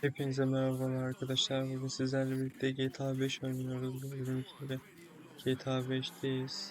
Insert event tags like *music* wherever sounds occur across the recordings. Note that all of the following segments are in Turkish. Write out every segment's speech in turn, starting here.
Hepinize merhabalar arkadaşlar. Bugün sizlerle birlikte GTA 5 oynuyoruz. Gördüğünüz gibi GTA 5'teyiz.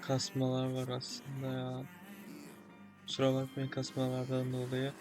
Kasmalar var aslında ya. Kusura bakmayın kasmalardan dolayı.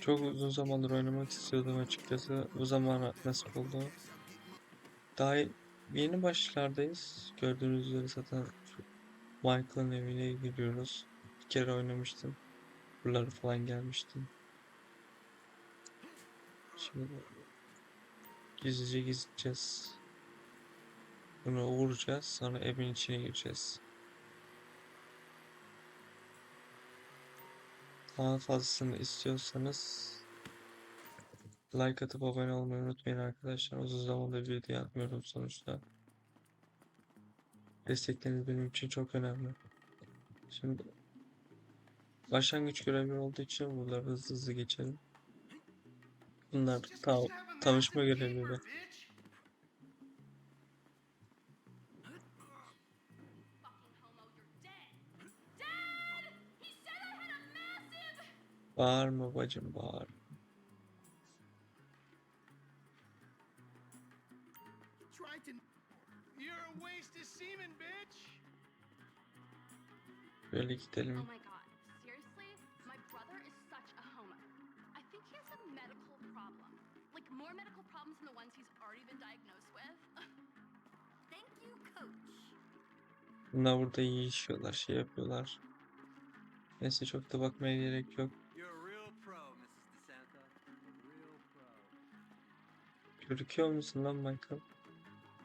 Çok uzun zamandır oynamak istiyordum açıkçası. Bu zamana nasip oldu. Daha yeni başlardayız. Gördüğünüz üzere zaten Michael'ın evine gidiyoruz. Bir kere oynamıştım. Buralara falan gelmiştim. Şimdi gizlice gideceğiz. Bunu vuracağız. Sonra evin içine gireceğiz. Daha fazlasını istiyorsanız like atıp abone olmayı unutmayın arkadaşlar. Uzun zamandır video atmıyorum sonuçta. Destekleriniz benim için çok önemli. Şimdi başlangıç görevi olduğu için bunları hızlı hızlı geçelim. Said I had a massive. Bağırma bacım bağır. tried to. Bunlar burada yiyişiyorlar, şey yapıyorlar. Neyse çok da bakmaya gerek yok. Gözüküyor musun lan Michael?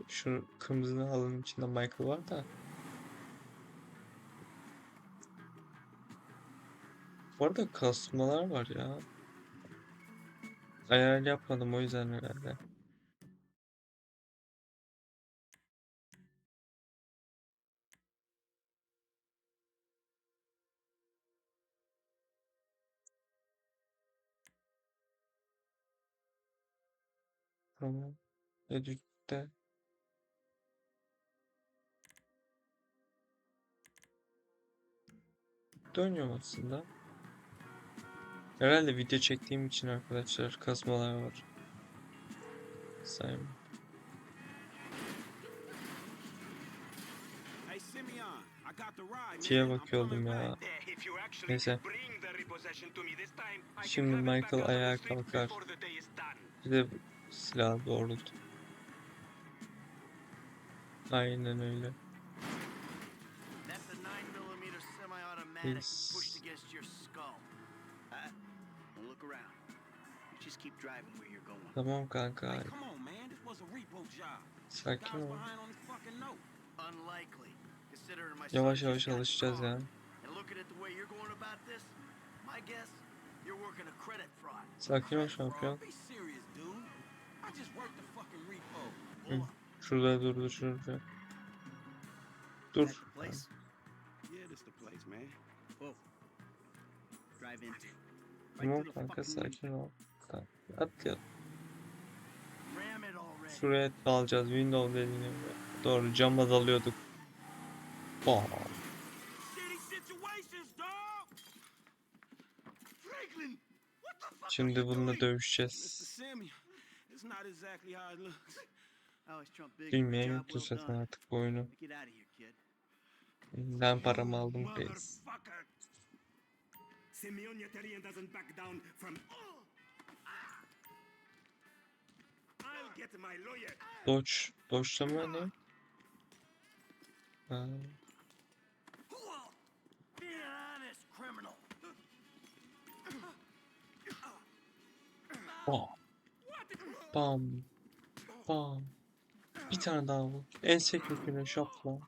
Şu kırmızı halının içinde Michael var da. Bu arada kasmalar var ya. Ayar yapmadım o yüzden herhalde. Tamam. Edit'te. Dönüyorum aslında. Herhalde video çektiğim için arkadaşlar kasmalar var. Sayın. I'm bakıyordum ya. Neyse. Şimdi Michael ayağa kalkar. Bir de silah doğrultu. Aynen öyle. That's a 9 millimeter semi-automatic Yes. pushed against your skull. Don't look around. You just keep driving where you're going. Tamam kanka. Sakin ol. Yavaş yavaş alışacağız ya. caught. And looking at the way you're going about this, my guess, you're working a credit fraud. Sakin ol şampiyon. Hı. Şurada dur dur şurada. Dur. Tamam kanka sakin ol. Tamam. At ya. Ram it already. Şuraya dalacağız. Windows dediğine göre. Doğru cama dalıyorduk. Bam. Şimdi bununla dövüşeceğiz. İt's not exactly how it looks. Well zaten done. artık bu oyunu. Get out of here, kid. Ben paramı aldım reis. Motherfucker! Simeon Yetarian doesn't back down from... I'll get my lawyer. Dodge. Dodge'lama ne? Ha, Be an honest criminal. Bam. Bam. Bir tane daha vur. En köküne şapla.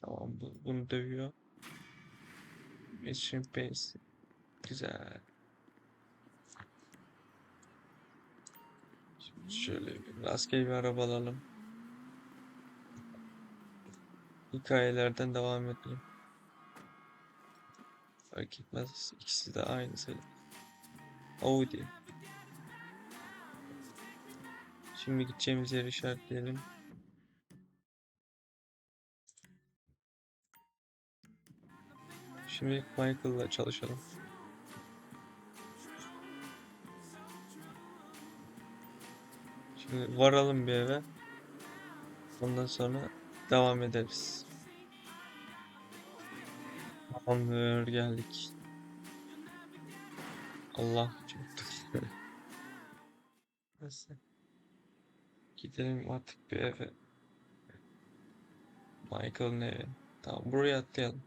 Tamam bu, bunu dövüyor. Mission Pace. Güzel. Şimdi şöyle bir rastgele bir araba alalım. Hikayelerden devam edelim. Fark etmez. İkisi de aynı sayı. Audi. Şimdi gideceğimiz yeri işaretleyelim. Şimdi Michael'la çalışalım. Şimdi varalım bir eve. Ondan sonra devam ederiz. Tamamdır geldik. Allah çok *laughs* Nasıl? *laughs* Gidelim artık bir eve. Michael'ın evi. Tamam buraya atlayalım.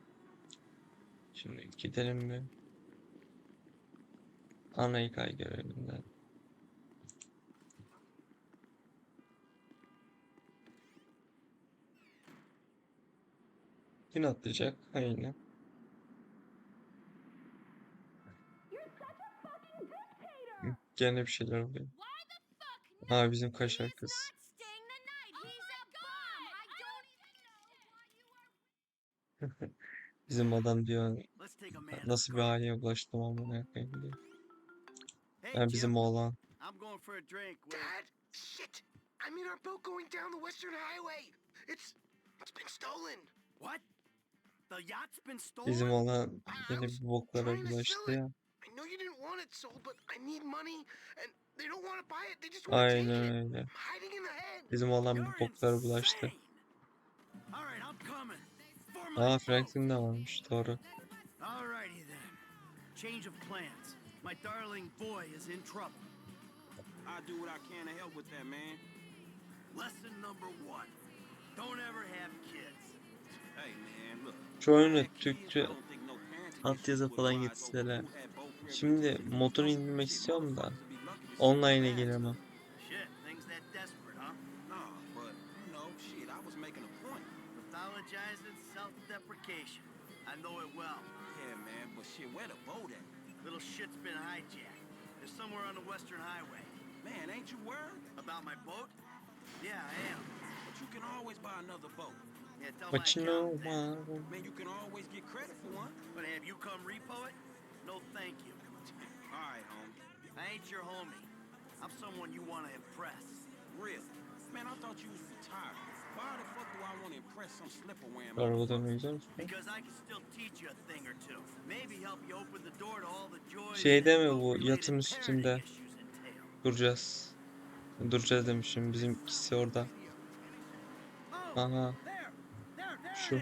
Şimdi gidelim mi? Ana hikaye görevinden. Yine atlayacak. Aynen. Gene bir şeyler oluyor. Aa bizim kaşar is kız. not staying the night. He's a bum. I don't even know why you are. Bizim adam diyor nasıl bir aileye bulaştım amına koyayım diyor. Hey, Yani bizim oğlan. I'm going for a drink with. Dad, shit! I'm in our boat going down the Western Highway. It's it's been stolen. What? The yacht's been stolen? Bizim oğlan I yine bir boklara bulaştı ya. I know you didn't want it sold, but I need money, and they don't want to buy it. They just want to take Aynen it. öyle. I'm hiding in the head. Bizim oğlan bir boklara bulaştı. All right, I'm coming. Aa. Franklin de varmış doğru. Alrighty then. Change of plans. My darling boy is in trouble. I do what I can to help with that, man. Lesson number one. Don't ever have kids. Hey, man, look. Şu oyunu Türkçe altyazı falan getirseler. Şimdi motoru indirmek istiyorum da online'e man, at? Little shit's been hijacked. They're somewhere on the Western Highway. Man, ain't you worried? About my boat? Yeah, I am. But you can always buy another boat. Yeah, tell But my you know what? Man, you can always get credit for one. But have you come repo it? No, thank you. All right, homie. I ain't your homie. I'm someone you want to impress. Real. Man, I thought you was retired. Why the fuck do I want to impress some slipper wearing? Because I can still teach you a thing or two. Maybe help you open the door to all the joys Şeyde mi bu, yatın üstünde? Duracağız. Duracağız demişim. Bizimkisi orada. Oh, Aha. Şu.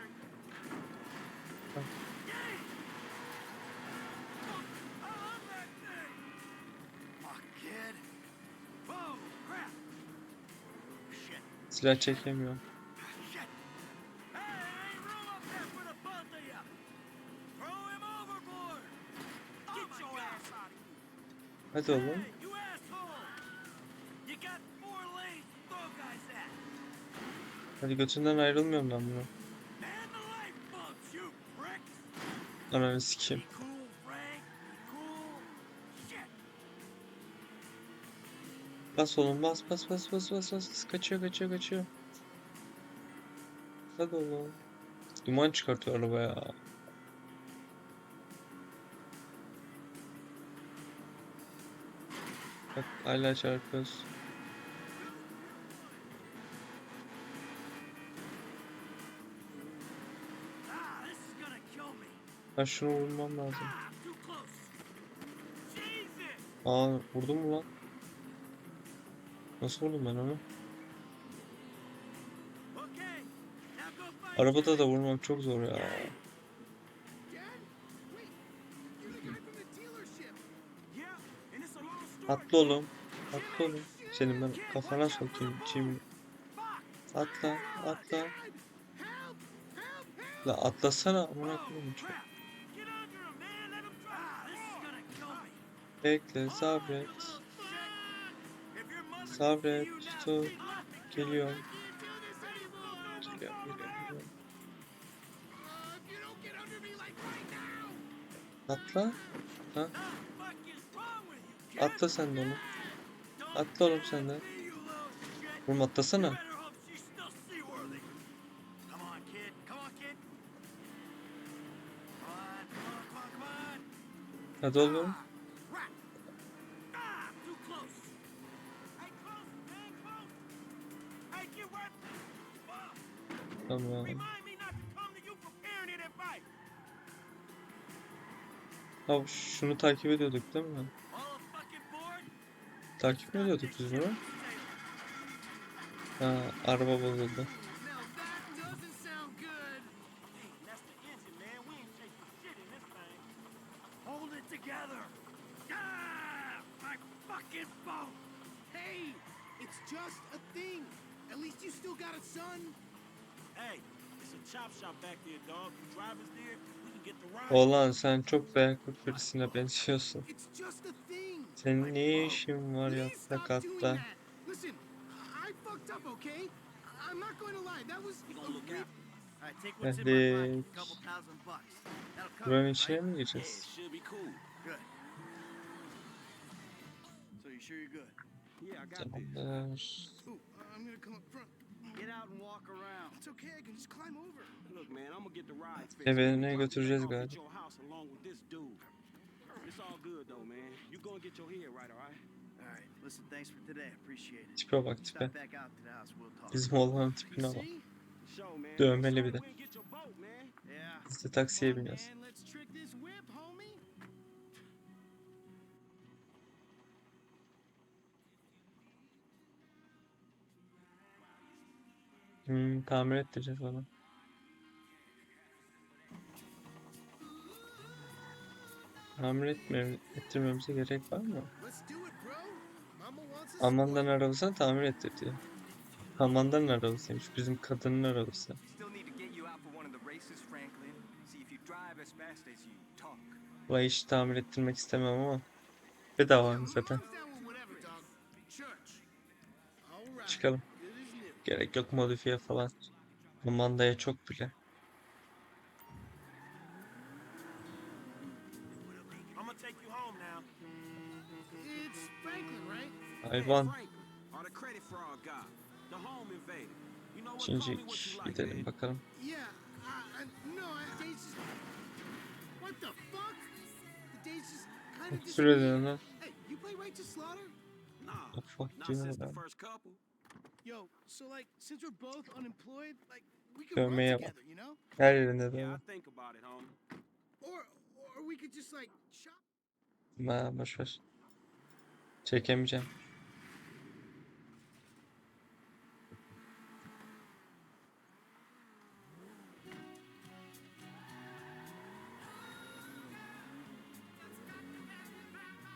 to throw guys at! Hadi götünden ayrılmıyorum ben bunu. Ananı sikeyim. Bas oğlum bas bas bas bas bas bas. Kaçıyor kaçıyor kaçıyor. Hadi oğlum. Duman çıkartıyor araba ya. Bak hala çarpıyoruz. Ben şunu vurmam lazım. Ah! Aa vurdum mu lan? Nasıl vurdum ben onu? Arabada da vurmam çok zor ya. Atla oğlum. Atla oğlum. Senin ben kafana sokayım. Çim. Atla atla. La atlasana amına koyayım çok. Crap! Get at you. Geliyorum. Geliyorum geliyorum geliyorum. Atla. Wrong Atla sen de oğlum. Atla oğlum sen de. Oğlum atlasana. Better hope advice. Abi şunu takip ediyorduk değil mi? Takip mi ediyorduk biz bunu? Ha, araba bozuldu. Was We a gonna look re- out. Alright, take what's in my Hadi. Buranın içine mi gireceğiz? it should be cool. Good. So you sure you're good? Yeah, I got this. Tamamdır. Ooh, I'm going to come up front. Get out and walk around. It's okay. I can just climb over. Look, man, I'm gonna get the ride fixed. Evine götüreceğiz galiba. your house along with this dude. It's all good though, man. You go and get your head right, all right? Alright, listen, thanks for today. Appreciate it. Tipe bak tipe. Bizim oğlanın tipine bak. Dövmeli bir de. Biz de taksiye biniyoruz. Hmm, tamir ettireceğiz onu. Tamir etmiyor, ettirmemize gerek var mı? Amandan arabasını tamir ettir diyor. Amandan arabasıymış. Bizim kadının arabası. Vay hiç tamir ettirmek istemem ama. Bedava zaten. Çıkalım. Gerek yok modifiye falan. Kumandaya çok bile. Hayvan. What? Şimdi what gidelim bakalım. What Süreden lan. Hey, you play right to slaughter? Nah, The fuck not do you since know the that? first couple. Yo, so like, since we're both unemployed, like, we could run bak. together, you know? Her yerinde de Yeah. I think about it, homie. Or, or we could just like shop. Ma boşver. Çekemeyeceğim.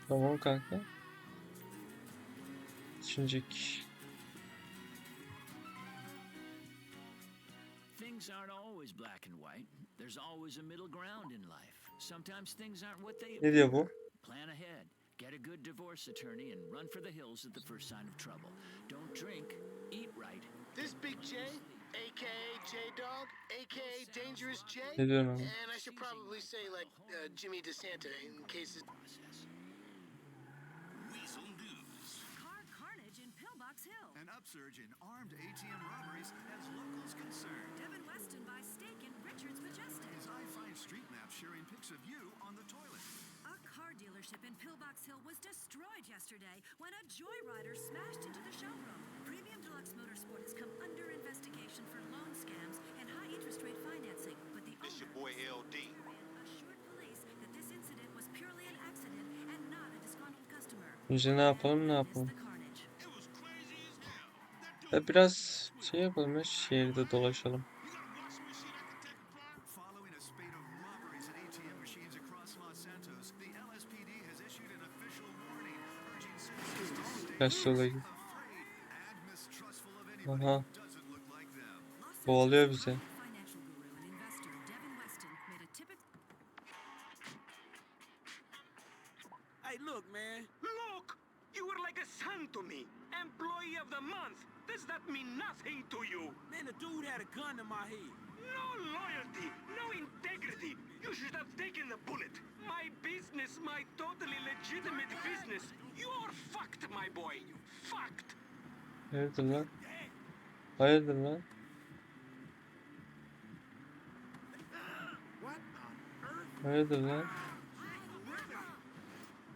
Tamam kanka. Düşünecek. There's always a middle ground in life. Sometimes things aren't what they Ne diyor bu? Plan ahead. Get a good divorce attorney and run for the hills at the first sign of trouble. Don't drink. Eat right. This Big J, aka J Dog, aka Dangerous J, Ne diyorsun oğlum? and I should probably say like uh, Jimmy DeSanta in case it's Weasel News. Car carnage in Pillbox Hill. An upsurge in armed ATM robberies has locals concerned. Richard's Majestic. His i5 street map sharing pics of you on the toilet. A car dealership in Pillbox Hill was destroyed yesterday when a joyrider smashed into the showroom. Premium Deluxe Motorsport has come under investigation for loan scams and high interest rate financing, but the It's your boy LD. assured police that this incident was purely an accident and not a disgruntled customer. Şimdi ne yapalım ne yapalım? Ya biraz şey yapalım ya şehirde dolaşalım. Nasıl Aha. Boğuluyor bize. Taken the bullet. My business, my totally legitimate business. You're fucked, my boy. Fucked. Hayırdır lan? Hayırdır lan? Hayırdır lan?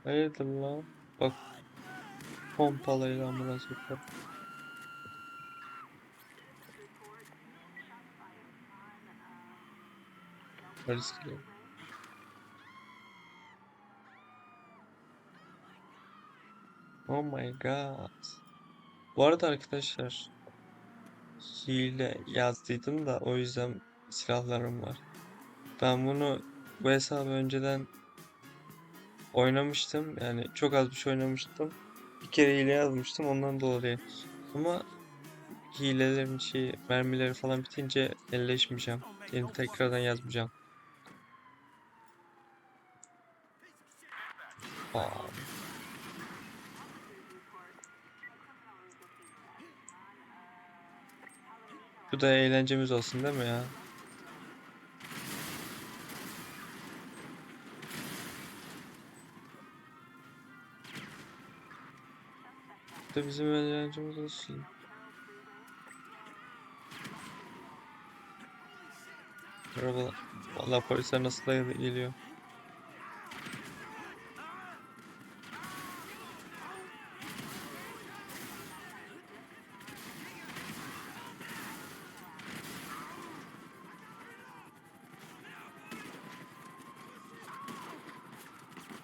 Hayırdır lan? Bak. Pompalayla ambulans sokar. Polis geliyor. Oh my god. Bu arada arkadaşlar hile yazdıydım da o yüzden silahlarım var. Ben bunu bu hesabı önceden oynamıştım. Yani çok az bir şey oynamıştım. Bir kere hile yazmıştım ondan dolayı. Ama hilelerin şey mermileri falan bitince elleşmeyeceğim. Yani tekrardan yazmayacağım. Aa. Bu da eğlencemiz olsun değil mi ya? Bu da bizim eğlencemiz olsun. Merhaba. Vallahi polisler nasıl da geliyor.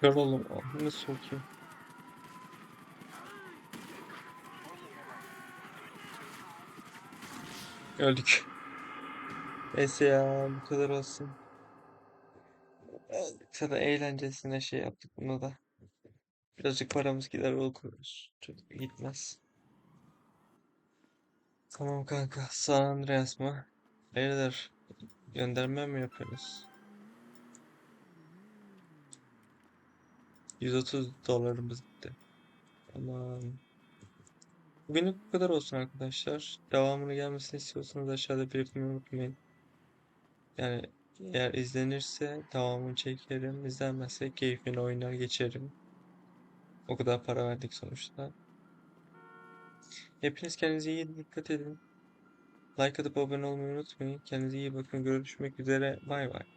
Kör oğlum. Ahını sokayım. Öldük. Neyse ya bu kadar olsun. Zaten eğlencesine şey yaptık bunu da. Birazcık paramız gider yol koyuyoruz. Çok gitmez. Tamam kanka. San Andreas mı? Hayırdır? Gönderme mi yapıyorsunuz? 130 dolarımız gitti. Tamam. Bugünlük bu kadar olsun arkadaşlar. Devamını gelmesini istiyorsanız aşağıda belirtmeyi unutmayın. Yani eğer izlenirse devamını çekerim. İzlenmezse keyfini oynar geçerim. O kadar para verdik sonuçta. Hepiniz kendinize iyi dikkat edin. Like atıp abone olmayı unutmayın. Kendinize iyi bakın. Görüşmek üzere. Bay bay.